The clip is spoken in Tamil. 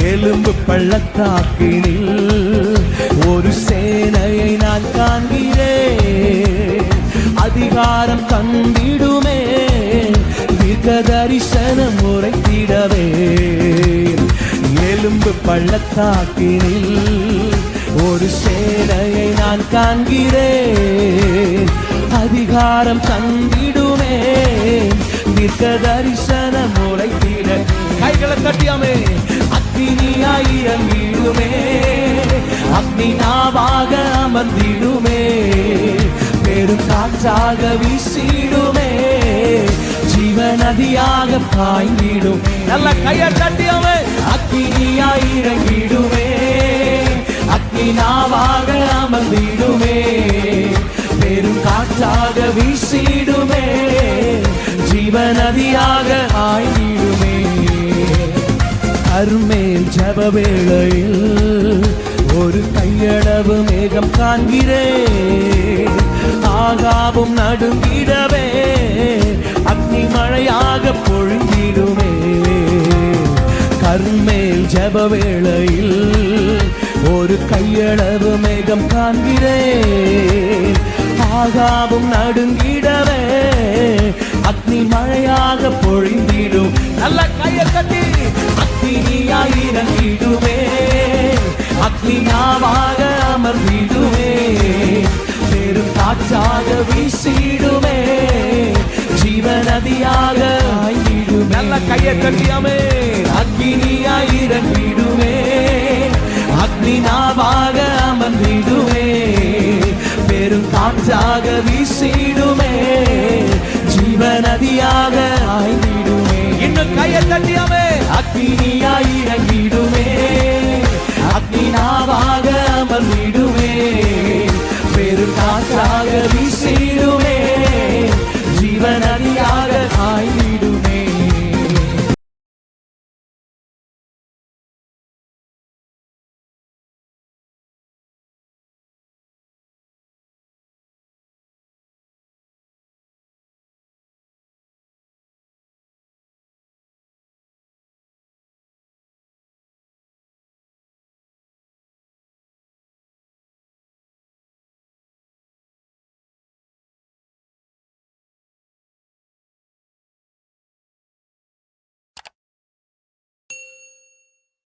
எலும்பு பள்ளத்தாக்கினில் ஒரு சேனையை நான் காண்கிறேன். அதிகாரம் தந்திடுமே தீர்க்க தரிசனம் உரைத்திடவே எலும்பு பள்ளத்தாக்கினில் ஒரு சேனையை நான் காண்கிறேன். அதிகாரம் தந்திடுமே தீர்க்க தரிசனம் உரைத்திட கைகளை தட்டியாமே. அக்னியாய் இறங்கிடுமே அக்னி நாவாக அமர்ந்திடுமே. பெரும் காற்றாக வீசிடுமே. ஜீவநதியாக பாய்ந்திடும். நல்ல கைய தட்டியாமே அக்னியாய் இறங்கிடுமே அக்னி நாவாக அமர்ந்திடுமே. பெரும் காற்றாக வீசிடுமே. ஜீவநதியாக நதியாக ஆயிடுமே ஜப வேளையில் ஒரு கையளவு மேகம் காண்கிறேன். ஆகாவும் நடுங்கிடவே அக்னி மழையாக பொழுங்கிடுமே கர்மேல் ஜப வேளையில் ஒரு கையளவு மேகம் காண்கிறேன். ஆகாவும் நடுங்கி நீ மழையாக பொழிந்திடும். நல்ல கையை கட்டி அக்னியாய் இறங்கிடுமே. அக்னி நாவாக அமர்ந்திடுமே. பெரும் காற்றாக வீசிடுமே. ஜீவநதியாக நல்ல கையை கட்டியாமே அக்னியாய் இறங்கிடுமே. அக்னி நாவாக அமர்ந்திடுமே. பெரும் காற்றாக வீசிடுமே நதியாக ஆய்ந்திடுமே. இன்னும் கையை தட்டியாமே. இறங்கி